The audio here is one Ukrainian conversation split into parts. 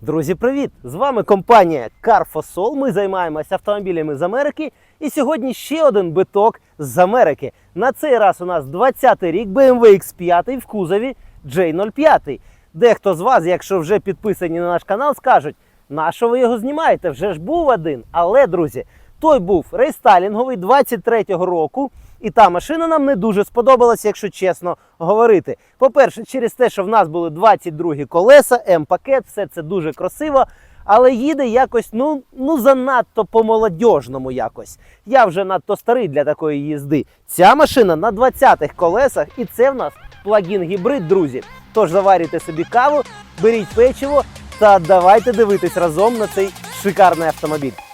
Друзі, привіт! З вами компанія Carfosol. Ми займаємося автомобілями з Америки. І сьогодні ще один биток з Америки. На цей раз у нас 20-й рік BMW X5 в кузові J05. Дехто з вас, якщо вже підписані на наш канал, скажуть, на що ви його знімаєте? Вже ж був один. Але, друзі, той був рейстайлінговий 23-го року. І та машина нам не дуже сподобалася, якщо чесно говорити. По-перше, через те, що в нас були 22 колеса, М-пакет, все це дуже красиво, але їде якось ну, ну занадто по-молодіжному якось. Я вже надто старий для такої їзди. Ця машина на 20-х колесах, і це в нас плагін гібрид, друзі. Тож заварюйте собі каву, беріть печиво та давайте дивитись разом на цей шикарний автомобіль.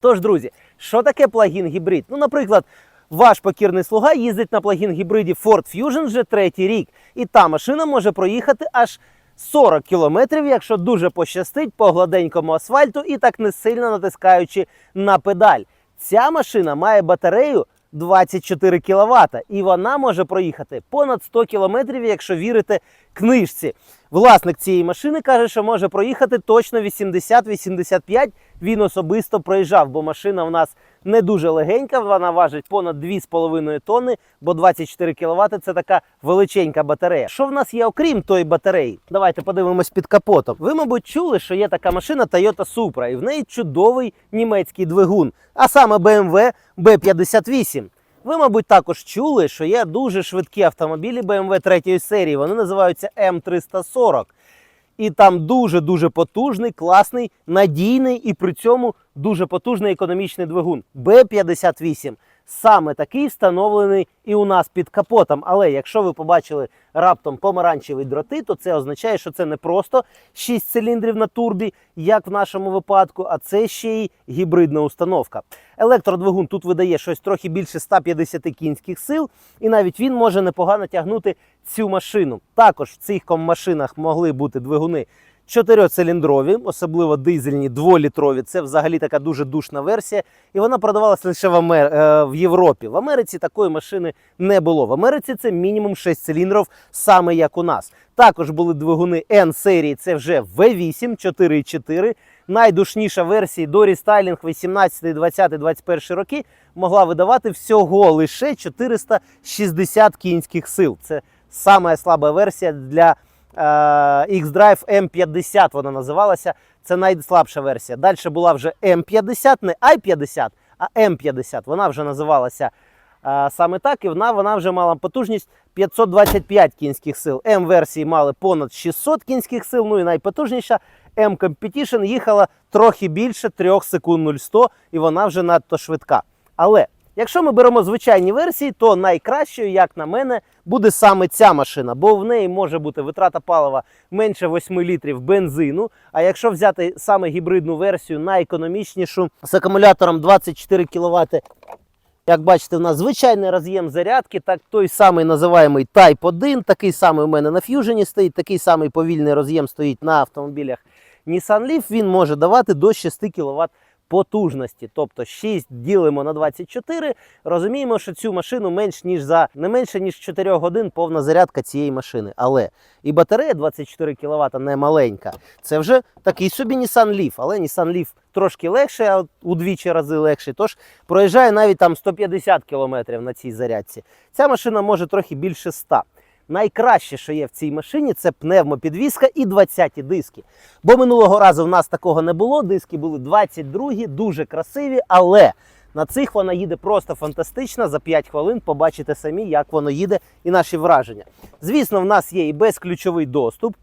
Тож, друзі, що таке плагін гібрид? Ну, наприклад, ваш покірний слуга їздить на плагін гібриді Ford Fusion вже третій рік, і та машина може проїхати аж 40 кілометрів, якщо дуже пощастить по гладенькому асфальту і так не сильно натискаючи на педаль. Ця машина має батарею 24 кВт, і вона може проїхати понад 100 кілометрів, якщо вірите книжці. Власник цієї машини каже, що може проїхати точно 80-85. Він особисто проїжджав, бо машина в нас не дуже легенька, вона важить понад 2,5 тонни, бо 24 кВт це така величенька батарея. Що в нас є окрім тої батареї? Давайте подивимось під капотом. Ви, мабуть, чули, що є така машина Toyota Supra, і в неї чудовий німецький двигун, а саме BMW B58. Ви, мабуть, також чули, що є дуже швидкі автомобілі BMW 3 серії. Вони називаються М340. І там дуже-дуже потужний, класний, надійний і при цьому дуже потужний економічний двигун Б-58. Саме такий встановлений і у нас під капотом. Але якщо ви побачили раптом помаранчеві дроти, то це означає, що це не просто 6 циліндрів на турбі, як в нашому випадку, а це ще й гібридна установка. Електродвигун тут видає щось трохи більше 150 кінських сил, і навіть він може непогано тягнути цю машину. Також в цих машинах могли бути двигуни чотирьоциліндрові, особливо дизельні, дволітрові. Це взагалі така дуже душна версія. І вона продавалася лише в, Амер... е, в Європі. В Америці такої машини не було. В Америці це мінімум 6 циліндрів, саме як у нас. Також були двигуни N серії, це вже V8, 4,4. Найдушніша версія до рестайлінг 18, 20, 21 роки могла видавати всього лише 460 кінських сил. Це саме слаба версія для X-Drive M50 вона називалася. Це найслабша версія. Далі була вже M50, не i50, а M50. Вона вже називалася е, саме так, і вона, вона вже мала потужність 525 кінських сил. М-версії мали понад 600 кінських сил, ну і найпотужніша M-Competition їхала трохи більше 3 секунд 0100, і вона вже надто швидка. Але Якщо ми беремо звичайні версії, то найкращою, як на мене, буде саме ця машина, бо в неї може бути витрата палива менше 8 літрів бензину. А якщо взяти саме гібридну версію, найекономічнішу з акумулятором 24 кВт, як бачите, у нас звичайний роз'єм зарядки, так той самий називаємий Type 1, такий самий у мене на Fusion стоїть, такий самий повільний роз'єм стоїть на автомобілях Nissan Leaf, він може давати до 6 кВт потужності. Тобто 6 ділимо на 24. Розуміємо, що цю машину менш ніж за не менше ніж 4 годин повна зарядка цієї машини. Але і батарея 24 кВт не маленька. Це вже такий собі Nissan Leaf, але Nissan Leaf трошки легший, а удвічі рази легший. Тож проїжджає навіть там 150 км на цій зарядці. Ця машина може трохи більше 100 Найкраще, що є в цій машині, це пневмопідвізка і 20-ті диски. Бо минулого разу в нас такого не було. Диски були 22-гі, дуже красиві, але на цих вона їде просто фантастично. За 5 хвилин побачите самі, як воно їде і наші враження. Звісно, в нас є і безключовий доступ,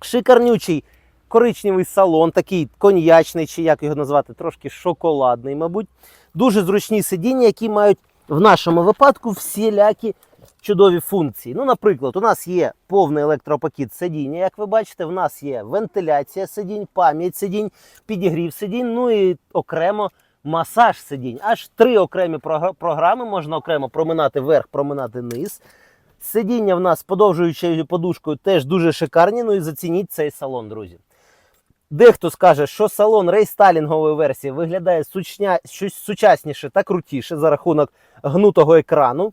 шикарнючий коричневий салон, такий коньячний, чи як його назвати, трошки шоколадний, мабуть. Дуже зручні сидіння, які мають в нашому випадку всілякі чудові функції. Ну, наприклад, у нас є повний електропакет сидіння, як ви бачите, в нас є вентиляція сидінь, пам'ять сидінь, підігрів сидінь, ну і окремо масаж сидінь. Аж три окремі програми. Можна окремо проминати вверх, проминати низ. Сидіння в нас подовжуючою подушкою теж дуже шикарні. Ну і зацініть цей салон, друзі. Дехто скаже, що салон рейстайлінгової версії виглядає сучня... щось сучасніше та крутіше за рахунок гнутого екрану.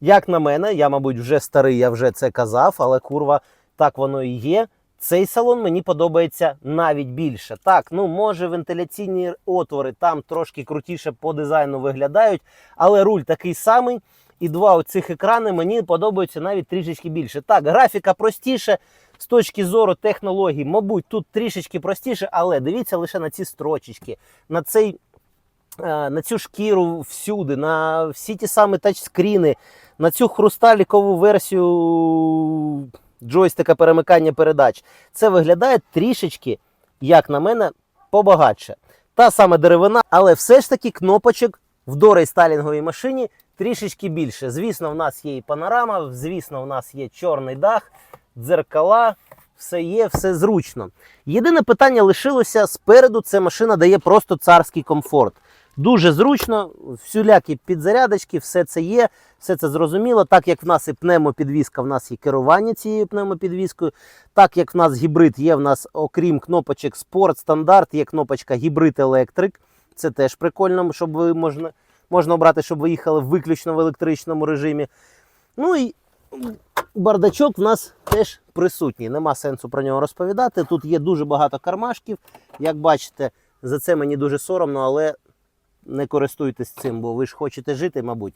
Як на мене, я, мабуть, вже старий, я вже це казав, але курва, так воно і є. Цей салон мені подобається навіть більше. Так, ну може вентиляційні отвори там трошки крутіше по дизайну виглядають, але руль такий самий. І два оцих екрани мені подобаються навіть трішечки більше. Так, графіка простіше з точки зору технологій, мабуть, тут трішечки простіше, але дивіться лише на ці строчечки, на цей. Е, На цю шкіру всюди, на всі ті самі тачскріни, на цю хрусталікову версію джойстика перемикання передач. Це виглядає трішечки, як на мене, побагатше. Та сама деревина, але все ж таки кнопочок в дорейстайлінговій машині трішечки більше. Звісно, в нас є і панорама, звісно, в нас є чорний дах, дзеркала, все є, все зручно. Єдине питання лишилося спереду. Це машина дає просто царський комфорт. Дуже зручно, всілякі підзарядочки, все це є, все це зрозуміло. Так як в нас і пневмопідвізка, в нас є керування цією пневмопідвіскою. Так як в нас гібрид є, в нас, окрім кнопочок спорт, стандарт, є кнопочка гібрид електрик. Це теж прикольно, щоб ви можна, можна обрати, щоб ви їхали виключно в електричному режимі. Ну і бардачок в нас теж присутній. Нема сенсу про нього розповідати. Тут є дуже багато кармашків. Як бачите, за це мені дуже соромно, але не користуйтесь цим, бо ви ж хочете жити, мабуть.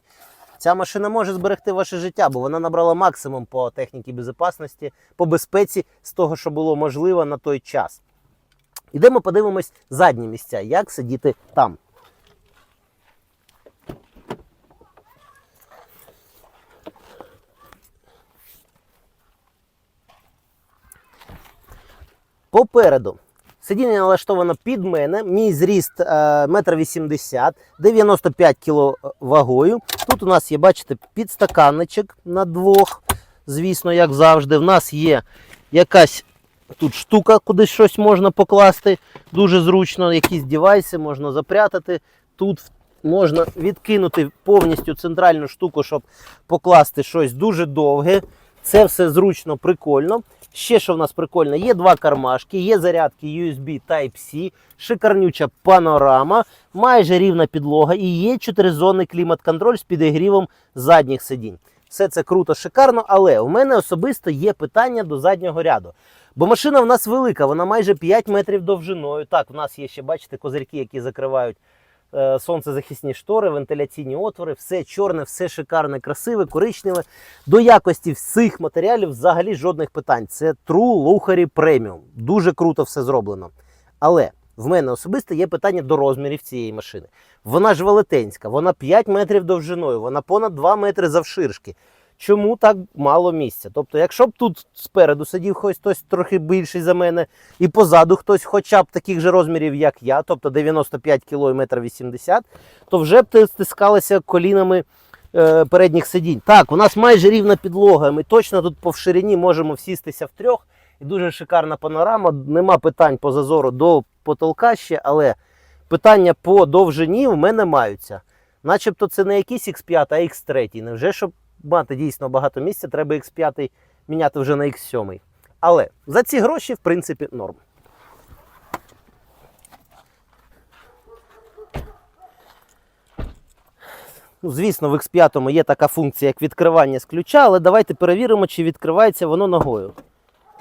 Ця машина може зберегти ваше життя, бо вона набрала максимум по техніці безпечності, по безпеці з того, що було можливо на той час. Ідемо подивимось задні місця, як сидіти там. Попереду сидіння налаштовано під мене. Мій зріст е, 1,80 м, 95 кг вагою. Тут у нас є, бачите, підстаканничок на двох. Звісно, як завжди. В нас є якась тут штука, куди щось можна покласти. Дуже зручно, якісь девайси можна запрятати. Тут можна відкинути повністю центральну штуку, щоб покласти щось дуже довге. Це все зручно, прикольно. Ще що в нас прикольно, є два кармашки, є зарядки USB Type-C, шикарнюча панорама, майже рівна підлога і є чотиризонний клімат-контроль з підігрівом задніх сидінь. Все це круто, шикарно, але у мене особисто є питання до заднього ряду. Бо машина в нас велика, вона майже 5 метрів довжиною. Так, в нас є ще, бачите, козирки, які закривають сонцезахисні штори, вентиляційні отвори, все чорне, все шикарне, красиве, коричневе. До якості всіх матеріалів взагалі жодних питань. Це True Luxury Premium. Дуже круто все зроблено. Але в мене особисто є питання до розмірів цієї машини. Вона ж велетенська, вона 5 метрів довжиною, вона понад 2 метри завширшки. Чому так мало місця? Тобто, якщо б тут спереду сидів хтось, хтось трохи більший за мене, і позаду хтось хоча б таких же розмірів, як я, тобто 95 кг і 1,80 м, то вже б ти стискалися колінами е, передніх сидінь. Так, у нас майже рівна підлога. Ми точно тут по ширині можемо всістися втрьох. І дуже шикарна панорама. Нема питань по зазору до потолка ще, але питання по довжині в мене маються. Начебто це не якийсь X5, а X3. Невже, щоб мати дійсно багато місця, треба X5 міняти вже на X7. Але за ці гроші, в принципі, норм. Ну, звісно, в X5 є така функція, як відкривання з ключа, але давайте перевіримо, чи відкривається воно ногою.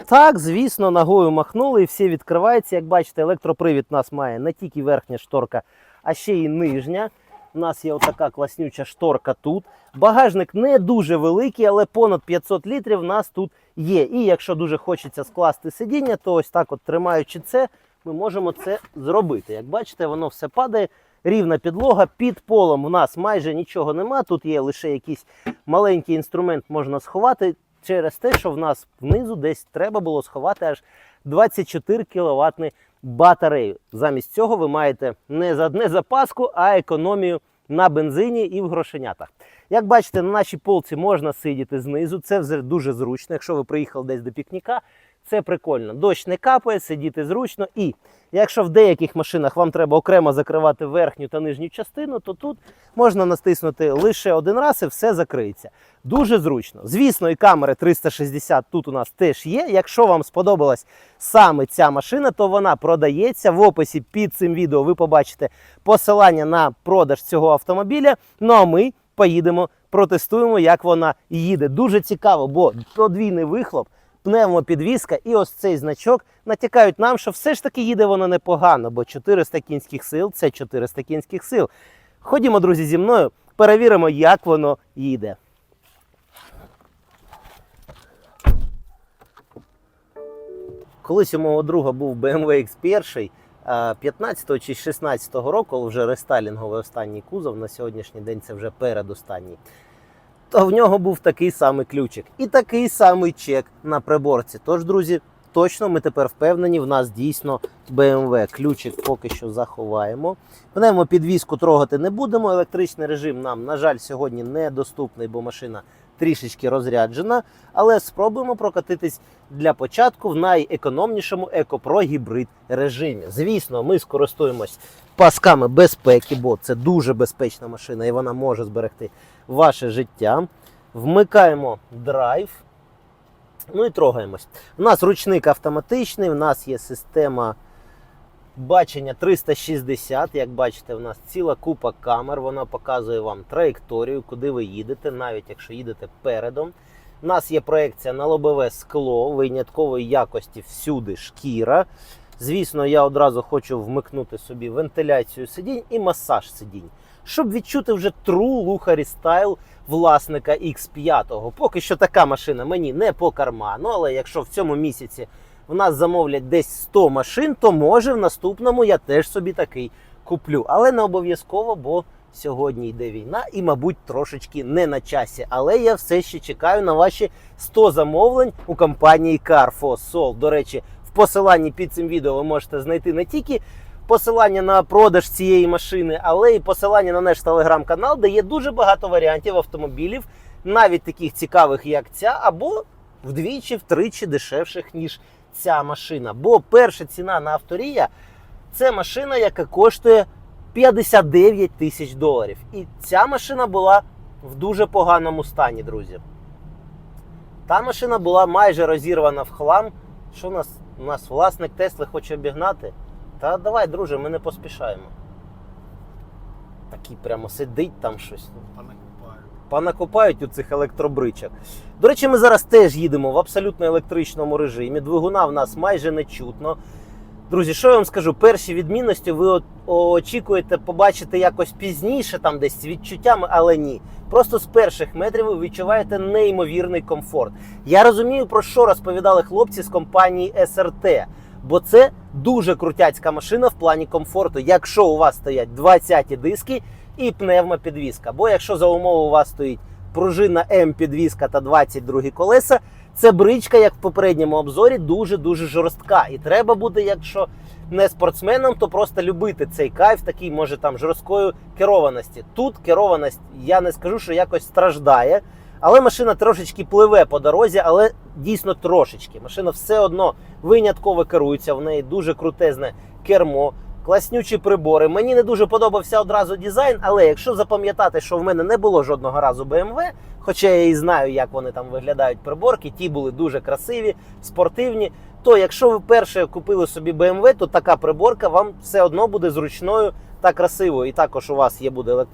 Так, звісно, ногою махнули і все відкривається. Як бачите, електропривід у нас має не тільки верхня шторка, а ще й нижня. У нас є отака класнюча шторка тут. Багажник не дуже великий, але понад 500 літрів у нас тут є. І якщо дуже хочеться скласти сидіння, то ось так, от тримаючи це, ми можемо це зробити. Як бачите, воно все падає. Рівна підлога. Під полом у нас майже нічого нема. Тут є лише якийсь маленький інструмент, можна сховати через те, що в нас внизу десь треба було сховати аж 24 кВт батарею. Замість цього ви маєте не, за, не запаску, а економію на бензині і в грошенятах. Як бачите, на нашій полці можна сидіти знизу. Це дуже зручно. Якщо ви приїхали десь до пікніка, Це прикольно. Дощ не капає, сидіти зручно. І якщо в деяких машинах вам треба окремо закривати верхню та нижню частину, то тут можна натиснути лише один раз і все закриється. Дуже зручно. Звісно, і камери 360 тут у нас теж є. Якщо вам сподобалась саме ця машина, то вона продається. В описі під цим відео ви побачите посилання на продаж цього автомобіля. Ну а ми поїдемо, протестуємо, як вона їде. Дуже цікаво, бо подвійний вихлоп, пневмопідвізка і ось цей значок натякають нам, що все ж таки їде вона непогано, бо 400 кінських сил це 400 кінських сил. Ходімо, друзі, зі мною, перевіримо, як воно їде. Колись у мого друга був BMW X1 е, 15 чи 16 року, вже рестайлінговий останній кузов. На сьогоднішній день це вже передостанній. То в нього був такий самий ключик і такий самий чек на приборці. Тож, друзі, точно ми тепер впевнені, в нас дійсно BMW. Ключик поки що заховаємо. Пневмо підвіску трогати не будемо. Електричний режим нам, на жаль, сьогодні недоступний, бо машина трішечки розряджена. Але спробуємо прокатитись для початку в найекономнішому EcoPro гібрид режимі. Звісно, ми скористуємось пасками безпеки, бо це дуже безпечна машина і вона може зберегти ваше життя. Вмикаємо драйв. Ну і трогаємось. У нас ручник автоматичний, у нас є система бачення 360. Як бачите, у нас ціла купа камер. Вона показує вам траєкторію, куди ви їдете, навіть якщо їдете передом. У нас є проекція на лобове скло виняткової якості всюди шкіра. Звісно, я одразу хочу вмикнути собі вентиляцію сидінь і масаж сидінь, щоб відчути вже true лухарі стайл власника X5. Поки що така машина мені не по карману, але якщо в цьому місяці в нас замовлять десь 100 машин, то може в наступному я теж собі такий куплю. Але не обов'язково, бо сьогодні йде війна і, мабуть, трошечки не на часі. Але я все ще чекаю на ваші 100 замовлень у компанії Car4Sol. До речі, в посиланні під цим відео ви можете знайти не тільки посилання на продаж цієї машини, але і посилання на наш телеграм-канал, де є дуже багато варіантів автомобілів, навіть таких цікавих, як ця, або вдвічі, втричі дешевших, ніж ця машина. Бо перша ціна на авторія це машина, яка коштує 59 тисяч доларів. І ця машина була в дуже поганому стані, друзі. Та машина була майже розірвана в хлам. Що у нас? У нас власник Тесли хоче обігнати? Та давай, друже, ми не поспішаємо. Такий прямо сидить там щось. Понакупаю. Понакопають у цих електробричок. До речі, ми зараз теж їдемо в абсолютно електричному режимі. Двигуна в нас майже не чутно. Друзі, що я вам скажу? Перші відмінності ви очікуєте побачити якось пізніше, там десь з відчуттями, але ні. Просто з перших метрів ви відчуваєте неймовірний комфорт. Я розумію, про що розповідали хлопці з компанії SRT, бо це дуже крутяцька машина в плані комфорту, якщо у вас стоять 20 диски і пневмопідвізка. Бо якщо за умови у вас стоїть пружина М-підвізка та 22 колеса, це бричка, як в попередньому обзорі, дуже-дуже жорстка. І треба буде, якщо не спортсменом, то просто любити цей кайф, такий може там жорсткої керованості. Тут керованість, я не скажу, що якось страждає. Але машина трошечки пливе по дорозі, але дійсно трошечки. Машина все одно винятково керується. В неї дуже крутезне кермо, класнючі прибори. Мені не дуже подобався одразу дизайн, але якщо запам'ятати, що в мене не було жодного разу BMW, хоча я і знаю, як вони там виглядають приборки, ті були дуже красиві, спортивні. То якщо ви перше купили собі BMW, то така приборка вам все одно буде зручною та красивою. І також у вас є буде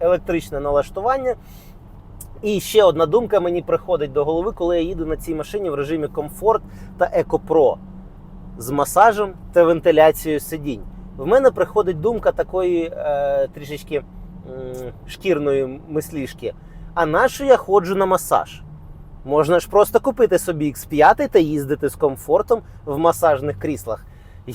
електричне, налаштування. І ще одна думка мені приходить до голови, коли я їду на цій машині в режимі комфорт та EcoPro з масажем та вентиляцією сидінь. В мене приходить думка такої е, трішечки е, шкірної мислішки. А на що я ходжу на масаж? Можна ж просто купити собі X5 та їздити з комфортом в масажних кріслах.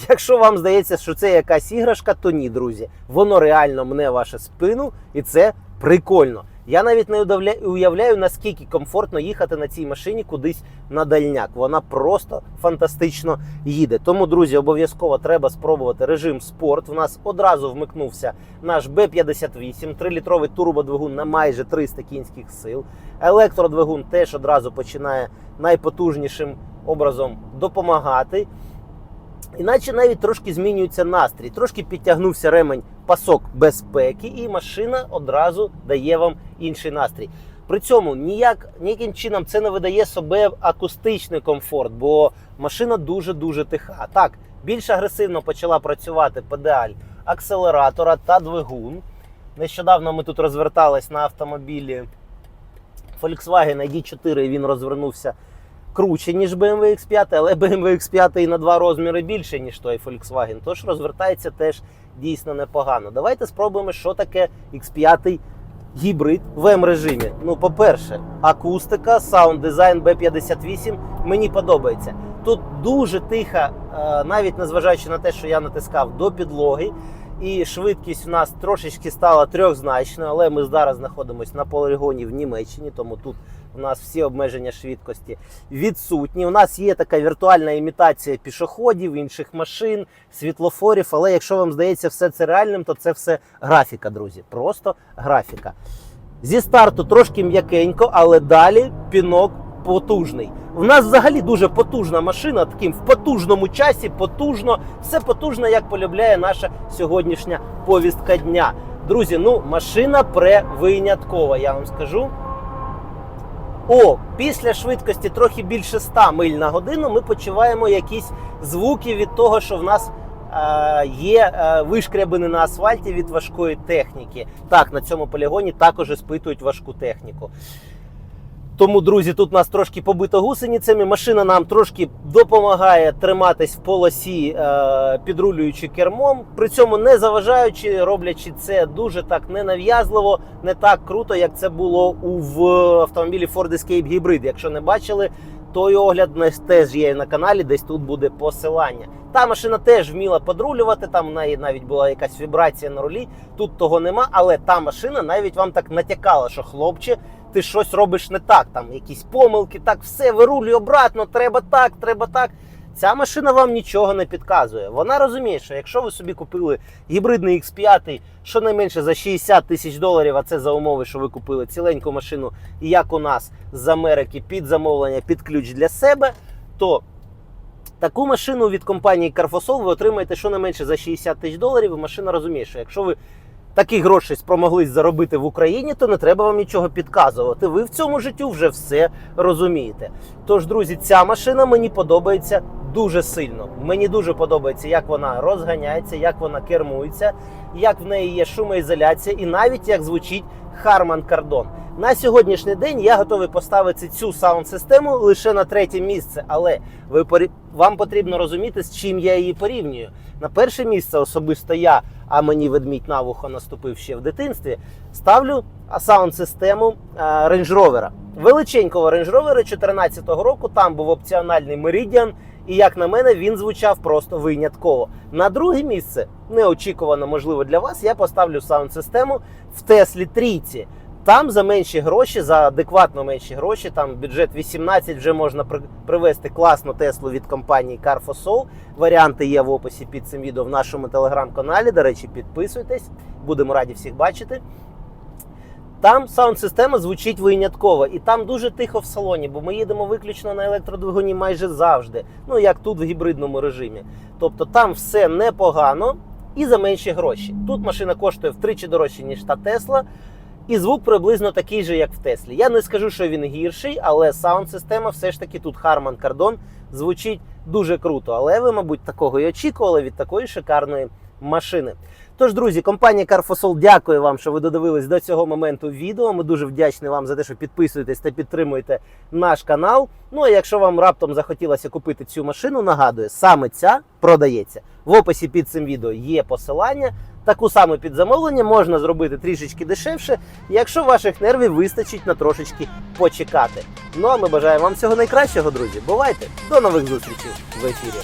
Якщо вам здається, що це якась іграшка, то ні, друзі. Воно реально мне вашу спину, і це прикольно. Я навіть не уявляю, наскільки комфортно їхати на цій машині кудись на дальняк. Вона просто фантастично їде. Тому, друзі, обов'язково треба спробувати режим спорт. У нас одразу вмикнувся наш Б-58, 3-літровий турбодвигун на майже 300 кінських сил. Електродвигун теж одразу починає найпотужнішим образом допомагати. Іначе навіть трошки змінюється настрій, трошки підтягнувся ремень пасок безпеки, і машина одразу дає вам інший настрій. При цьому ніяк, ніяким чином це не видає себе акустичний комфорт, бо машина дуже-дуже тиха. Так, більш агресивно почала працювати педаль акселератора та двигун. Нещодавно ми тут розвертались на автомобілі Volkswagen ID4, і він розвернувся круче, ніж BMW X5, але BMW X5 на два розміри більше, ніж той Volkswagen. Тож розвертається теж дійсно непогано. Давайте спробуємо, що таке X5 гібрид в М-режимі. Ну, по-перше, акустика, саунд дизайн B58 мені подобається. Тут дуже тиха, е, навіть незважаючи на те, що я натискав до підлоги. І швидкість у нас трошечки стала трьохзначною, але ми зараз знаходимося на полігоні в Німеччині, тому тут у нас всі обмеження швидкості відсутні. У нас є така віртуальна імітація пішоходів, інших машин, світлофорів. Але якщо вам здається все це реальним, то це все графіка, друзі. Просто графіка. Зі старту трошки м'якенько, але далі пінок потужний. У нас взагалі дуже потужна машина, таким в потужному часі, потужно, все потужно, як полюбляє наша сьогоднішня повістка дня. Друзі, ну машина превиняткова, я вам скажу. О, після швидкості трохи більше 100 миль на годину ми почуваємо якісь звуки від того, що в нас е, є е, вишкрябини на асфальті від важкої техніки. Так, на цьому полігоні також іспитують важку техніку. Тому, друзі, тут нас трошки побито гусеницями. Машина нам трошки допомагає триматись в полосі, е, підрулюючи кермом. При цьому не заважаючи, роблячи це дуже так ненав'язливо, не так круто, як це було у в автомобілі Ford Escape Hybrid. Якщо не бачили, той огляд нас теж є на каналі, десь тут буде посилання. Та машина теж вміла подрулювати, там в неї навіть була якась вібрація на рулі. Тут того нема, але та машина навіть вам так натякала, що хлопче, ти щось робиш не так. Там якісь помилки, так все вирулюй обратно, треба так, треба так. Ця машина вам нічого не підказує. Вона розуміє, що якщо ви собі купили гібридний X5, щонайменше за 60 тисяч доларів, а це за умови, що ви купили ціленьку машину, і як у нас з Америки під замовлення, під ключ для себе, то таку машину від компанії Carfosol ви отримаєте щонайменше за 60 тисяч доларів. І машина розуміє, що якщо ви такі гроші спромоглись заробити в Україні, то не треба вам нічого підказувати. Ви в цьому життю вже все розумієте. Тож, друзі, ця машина мені подобається дуже сильно. Мені дуже подобається, як вона розганяється, як вона кермується, як в неї є шумоізоляція, і навіть як звучить Harman Kardon. На сьогоднішній день я готовий поставити цю саунд-систему лише на третє місце, але ви вам потрібно розуміти, з чим я її порівнюю. На перше місце особисто я, а мені ведмідь на вухо наступив ще в дитинстві. Ставлю саунд-систему а, Range Rover. Величенького Range Rover 2014 року. Там був опціональний Meridian, і як на мене, він звучав просто винятково. На друге місце, неочікувано можливо для вас, я поставлю саунд-систему в Теслі Трійці. Там за менші гроші, за адекватно менші гроші, там бюджет 18, вже можна привезти класну Теслу від компанії Carfosol. Варіанти є в описі під цим відео в нашому телеграм-каналі. До речі, підписуйтесь, будемо раді всіх бачити. Там саунд-система звучить винятково, і там дуже тихо в салоні, бо ми їдемо виключно на електродвигуні майже завжди. Ну як тут в гібридному режимі. Тобто там все непогано і за менші гроші. Тут машина коштує втричі дорожче, ніж та Тесла. І звук приблизно такий же, як в Теслі. Я не скажу, що він гірший, але саунд-система все ж таки тут Harman Kardon звучить дуже круто. Але ви, мабуть, такого і очікували від такої шикарної машини. Тож, друзі, компанія Carfosol дякує вам, що ви додивились до цього моменту відео. Ми дуже вдячні вам за те, що підписуєтесь та підтримуєте наш канал. Ну а якщо вам раптом захотілося купити цю машину, нагадую, саме ця продається. В описі під цим відео є посилання. Таку саму під замовлення можна зробити трішечки дешевше, якщо ваших нервів вистачить на трошечки почекати. Ну а ми бажаємо вам всього найкращого, друзі. Бувайте! До нових зустрічей в ефірі.